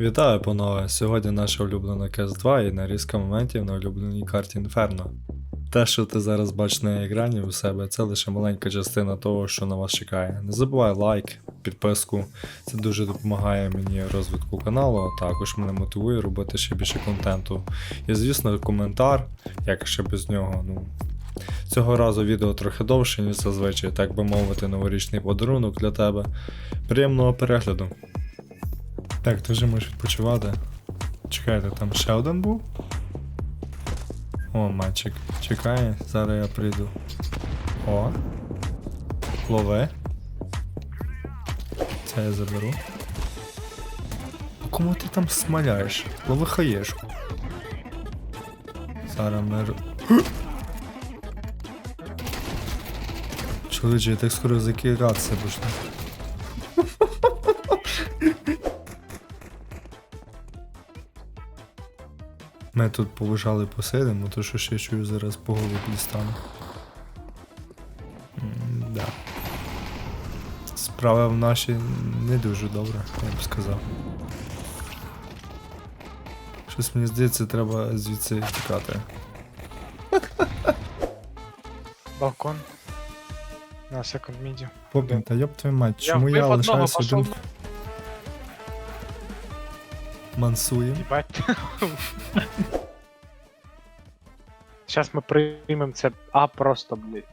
Вітаю, панове! Сьогодні наша улюблена КС 2 і нарізка моментів на улюбленій карті Інферно. Те, що ти зараз бачиш на екрані у себе, це лише маленька частина того, що на вас чекає. Не забувай лайк, підписку, це дуже допомагає мені розвитку каналу, а також мене мотивує робити ще більше контенту. І звісно, коментар, як ще без нього. Ну, Цього разу відео трохи довше, ніж зазвичай, так би мовити, новорічний подарунок для тебе. Приємного перегляду. Так, ти вже можеш відпочивати. Чекайте, там ще один був? О, мальчик. Чекає, зараз я прийду. О. Лови. Це я заберу. А кому ти там смаляєш? Лови хаєшку. Зараз ми. Чоловіче, я так скоро закидатися почну. Ми тут поважали посидимо, то що ще чую зараз по голову дістану. Да. Справа в нашій не дуже добре, я б сказав. Щось мені здається, треба звідси тікати. Балкон. На секунд міді. Попін, та йоп твою мать, чому я, одного, лишаюся один мансуєм? Зараз ми приймемо це А просто, блядь.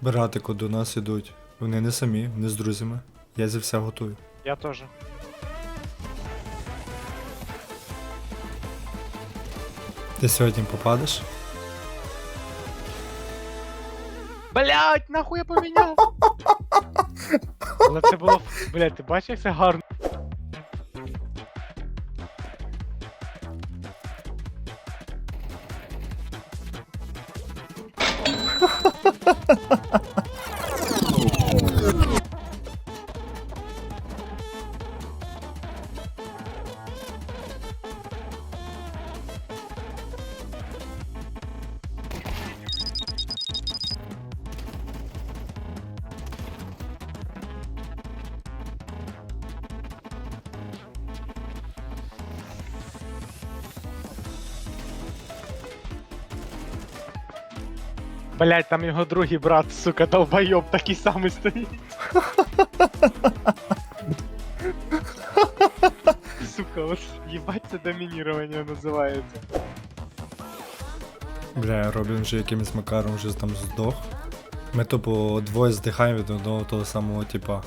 Братику, до нас ідуть. Вони не самі, вони з друзями. Я зі все готую. Я теж. Ти сьогодні попадеш? Блять, нахуй я поміняв! Але це було. Блять, ти бачиш, як це гарно. Блять, там його другий брат, сука, долбойоб, такий самий стоїть. Сука, ось їбать це домінірування називається. Бля, Робін вже якимось макаром вже там здох. Ми тупо двоє здихаємо від одного того самого типа.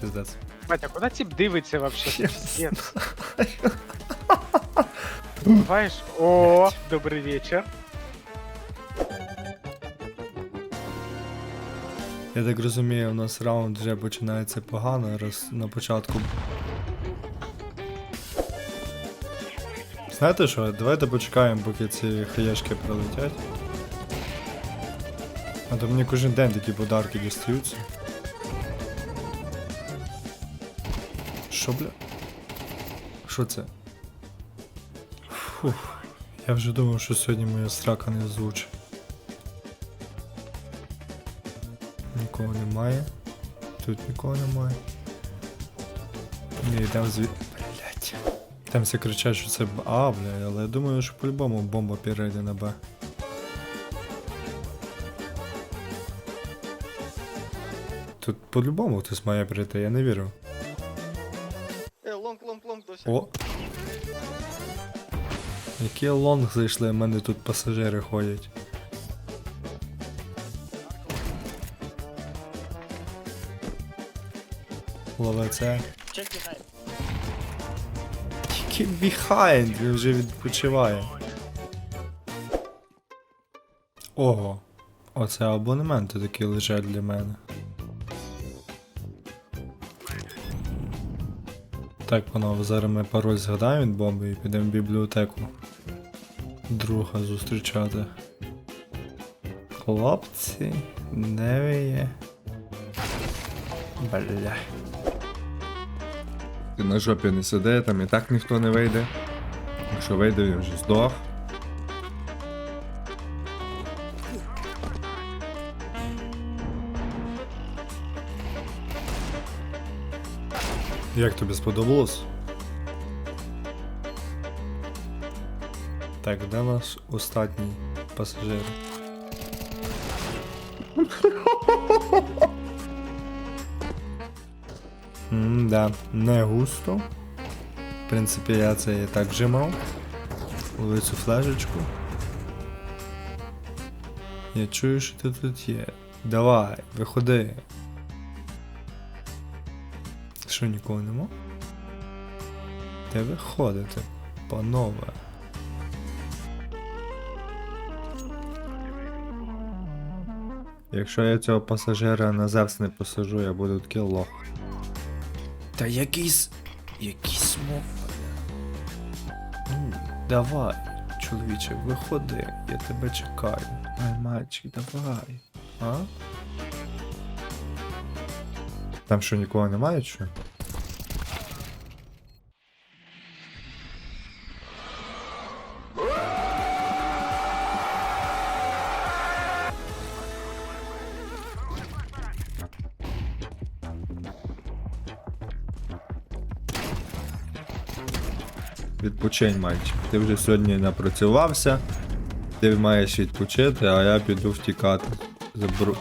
Піздець. Батя, куди тип дивиться вообще? Пиздец. Буваєш? О, добрий вечір. Я так розумію, у нас раунд вже починається погано, раз на початку. Знаєте що, давайте почекаємо, поки ці хаєшки прилетять. А то мені кожен день такі подарки дістаються. Що, бля? Що це? Фух. Я вже думав, що сьогодні моя срака не звучить. Немає. Тут нікого немає. Ні, йдемо звід... Блять. Там всі кричать, що це А, бля, але я думаю, що по-любому бомба перейде на Б. Тут по-любому хтось має прийти, я не вірю. Е, лонг, лонг, лонг досі. О! Які лонг зайшли, в мене тут пасажири ходять. Лове це. Тільки behind, він вже відпочиває. Ого. Оце абонементи такі лежать для мене. Так, панове, зараз ми пароль згадаємо від бомби і підемо в бібліотеку. Друга зустрічати. Хлопці, де ви є? Бля. На жопі не сиди, там і так ніхто не вийде. Якщо вийде, він вже здох. Як тобі сподобалось? Так, де наш останній пасажир? да, не густо. В принципі, я це і так вже мав. Ловив цю флешечку. Я чую, що ти тут є. Давай, виходи. Що нікого нема? Де виходите, панове? Якщо я цього пасажира на Зевс не посажу, я буду такий лох. Та якийсь. якийсь. Ну, давай, чоловіче, виходи, я тебе чекаю. Ай, мальчик, давай. А? Там що нікого немає, чи? Відпочинь, мальчик. Ти вже сьогодні напрацювався. Ти маєш відпочити, а я піду втікати. Заберу.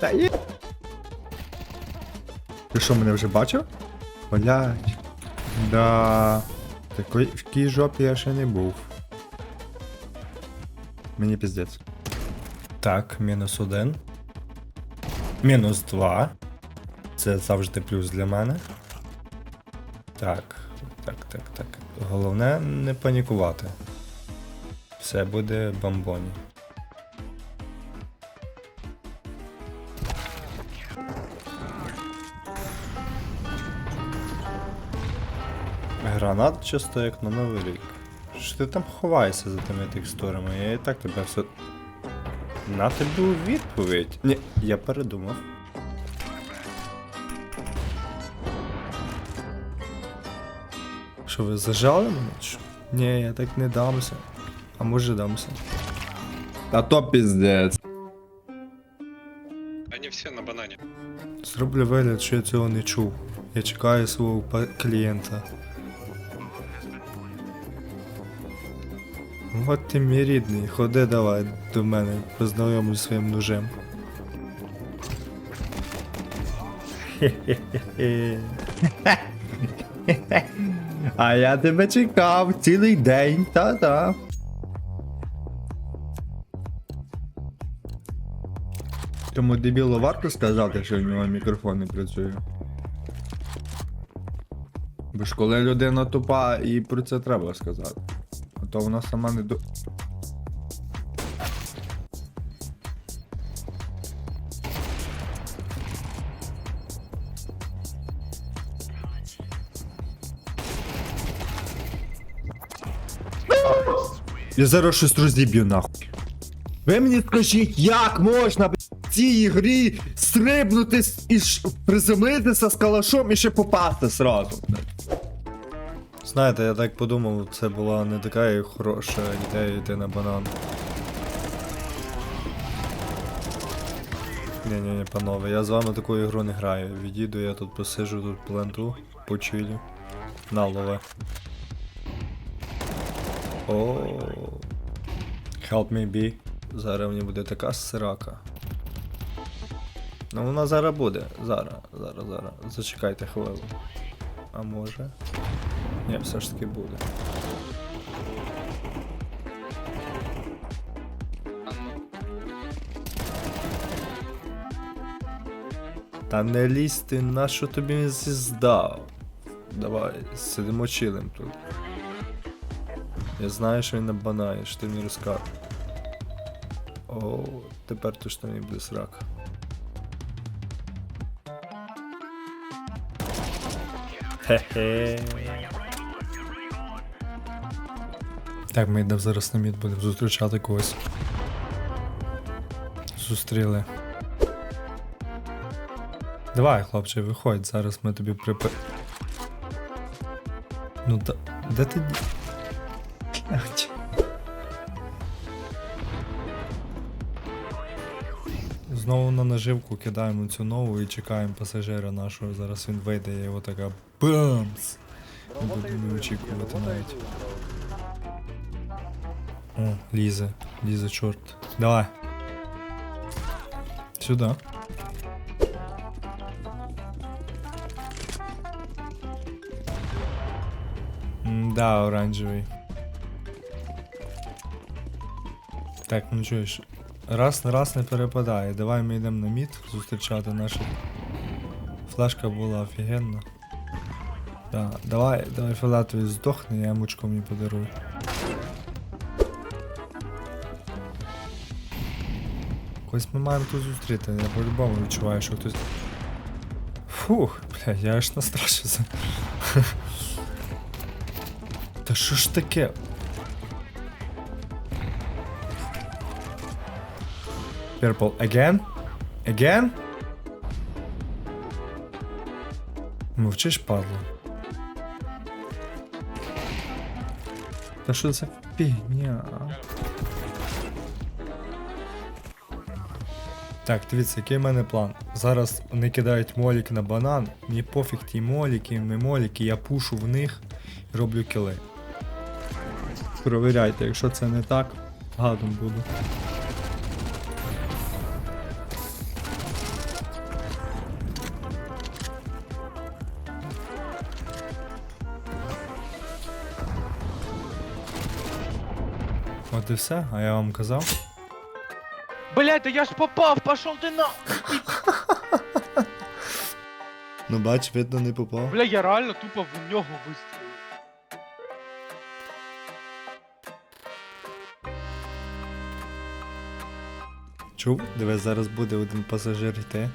Та є. Ти що, мене вже бачив? Блять. Да. Такої в тій жопі я ще не був. Мені піздець. Так, мінус один. Мінус два. Це завжди плюс для мене. Так, так, так, так. Головне не панікувати. Все буде бомбоні. Гранат чисто як на Новий рік. Що ти там ховаєшся за тими текстурами? Я і так тебе все. На тобі у відповідь. Ні, я передумав. Що ви зажали мене? чи що? Ні, я так не дамся. А може дамся. Та то піздець. Они все на банане. Зроблю вигляд, що я цього не чув. Я чекаю свого па- клієнта. От ти мій рідний, ходи давай до мене, познайомлюсь зі своїм ножем. Хе-хе-хе. А я тебе чекав цілий день, та-та. Тому дебілу варто сказати, що в нього мікрофон не працює. Бо ж коли людина тупа, і про це треба сказати. А то вона сама не до. Я зараз щось розіб'ю нахуй. Ви мені скажіть, як можна б, в цій грі стрибнути і ш... приземлитися з калашом і ще попасти сразу. Знаєте, я так подумав, це була не така хороша ідея йти на банан. Ні, ні, ні, панове, я з вами таку ігру не граю. Відійду, я тут посижу, тут пленту, почилю. На лове. О. Help me be. Зараз мені буде така сирака. Ну вона зараз буде. Зараз, зараз, зараз. Зачекайте хвилину. А може. Ні, все ж таки буде. Та не лізь ти, на тобі не зіздав? Давай, сидимо чилим тут. Я знаю, що він на що ти мені розказуєш. О, тепер точно не буде срака. Хе-хе. Так, ми йдемо зараз на мід, будемо зустрічати когось. Зустріли. Давай, хлопче, виходь, зараз ми тобі припи. Ну да. Де ти. Знову на наживку кидаємо цю нову і чекаємо пасажира нашого. Зараз він вийде і його така бамс. Не будемо очікувати навіть. О, лізе, лізе, чорт. Давай. Сюди. Да, оранжевий. Так, ну чуєш. Раз на раз не перепадає. Давай ми йдемо на мід зустрічати наших. Флешка була офігенна. Да, давай, давай фіолетовий здохне, я мучку мені подарую. Когось ми маємо тут зустріти, я по-любому відчуваю, що хтось. Фух, бля, я аж настрашився. Та що ж таке? Purple again? Again? Мовчиш, падло. Та що це фігня? Так, дивіться, який в мене план. Зараз вони кидають молік на банан. Мені пофіг ті моліки, ми моліки, я пушу в них і роблю кіли. Провіряйте, якщо це не так, гадом буду. І все, а я вам казав. Блять, да я ж попав, пошел ти на. Ну бач, видно, не попав. Бля, я реально тупо в нього вистрілив. Чув? Дивись, зараз буде один пасажир йти.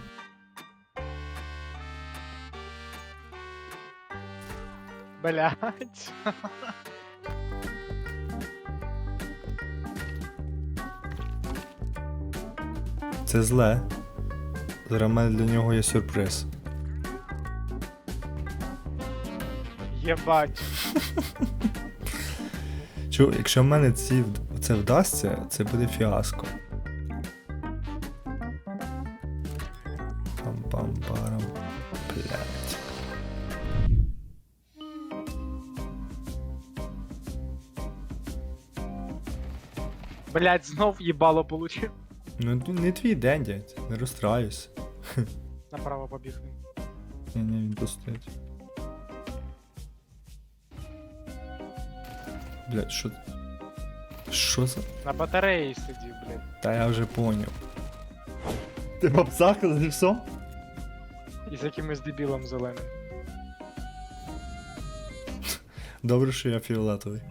Блять. Це зле. Зараз в мене для нього є сюрприз. Єбать. Чув, якщо в мене ці, це вдасться, це буде фіаско. Пам-пам-парам. Блять. Блять, знов їбало получив. Ну не твій день, дядь, не розстраюсь. Направо побіг він. Ні, ні, він тут стоїть. Блять, що. Що за. На батареї сидів, блять. Та я вже поняв. Ти бабсах і все? І з якимось дебілом зеленим. Добре, що я фіолетовий.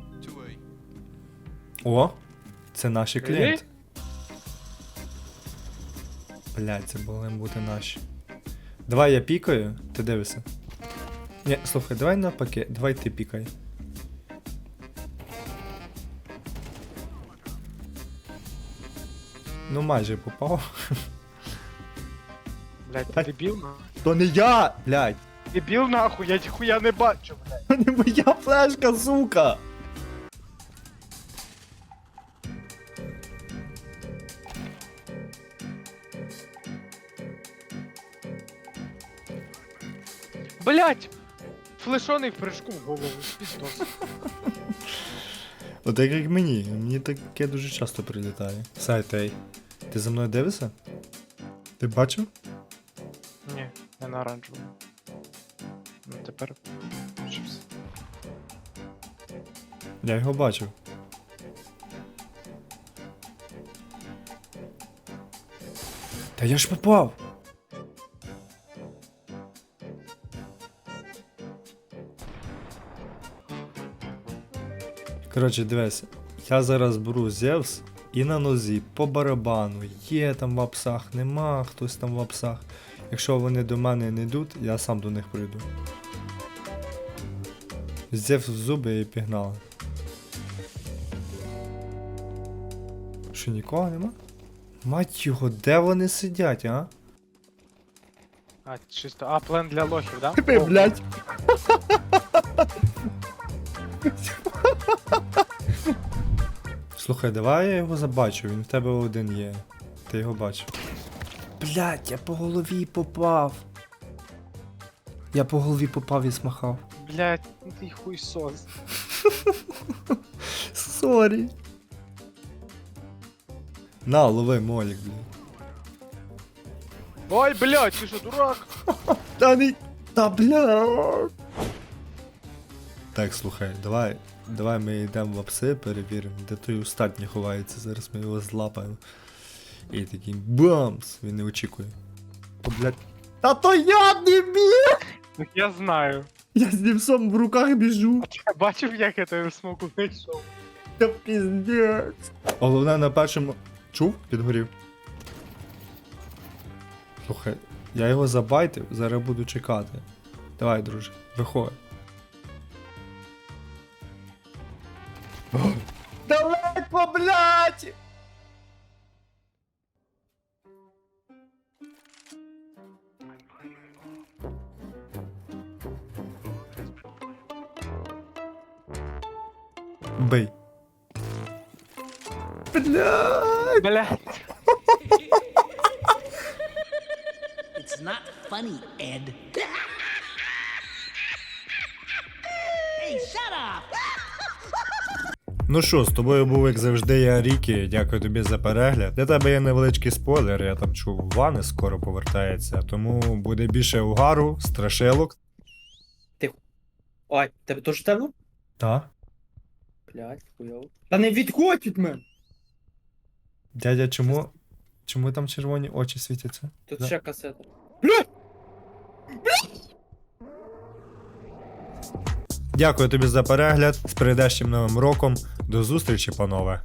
О! Це наші Really? клієнти. Блять, це були бути наші. Давай я пікаю, ти дивишся. Ні, слухай, давай навпаки, давай ти пікай. Ну майже попав. Блять, ти Так. дебіл? нахуй? То не я, блядь. Дебіл нахуй, я ніхуя не бачу, блять. То не моя флешка, сука. Блять! Флешоний в прыжку в голову. Піздос. От так як мені, мені таке дуже часто прилітає. Сайтей. Ти за мною дивишся? Ти бачив? Ні, не на оранжевому. Ну тепер. Я його бачив. Та я ж попав! Коротше, дивись, я зараз беру Зевс і на нозі по барабану. Є там в апсах, нема, хтось там в апсах. Якщо вони до мене не йдуть, я сам до них прийду. Зевс в зуби і пігнали. Що нікого нема? Мать його, де вони сидять, а? А, чисто. А, плен для лохів, да? Ти, Слухай, давай я його забачу, він в тебе один є. Ти його бачив. Блять, я по голові попав. Я по голові попав і смахав. Блять, ну ти хуйсос. Сорі. На, лови молік, блядь. Ой, блять, ти що, дурак? Та не. Та бля. Так, слухай, давай. Давай ми йдемо в апси, перевіримо, де той устатній ховається. Зараз ми його злапаємо. І такий бамс! Він не очікує. О, блядь. Та то я не біг! Я знаю. Я з німсом в руках біжу. Я бачив, як я тебе в смоку знайшов. Та піздець. Головне на першому. Чув? Підгорів. Слухай, я його забайтив, зараз буду чекати. Давай, друже, виходь. Далеко, блядь! Бей. Бля. Блять. It's not funny, Ed. Ну що, з тобою був, як завжди, я Рікі. Дякую тобі за перегляд. Для тебе є невеличкий спойлер, я там чув, Вани скоро повертається, тому буде більше угару, страшилок. Ой, тебе теж темно? Та? Блять, хуйово. Та не відходь від мене! Дядя, чому. Чому там червоні очі світяться? Тут ще касета. Дякую тобі за перегляд. З прийдешнім новим роком. До зустрічі, панове.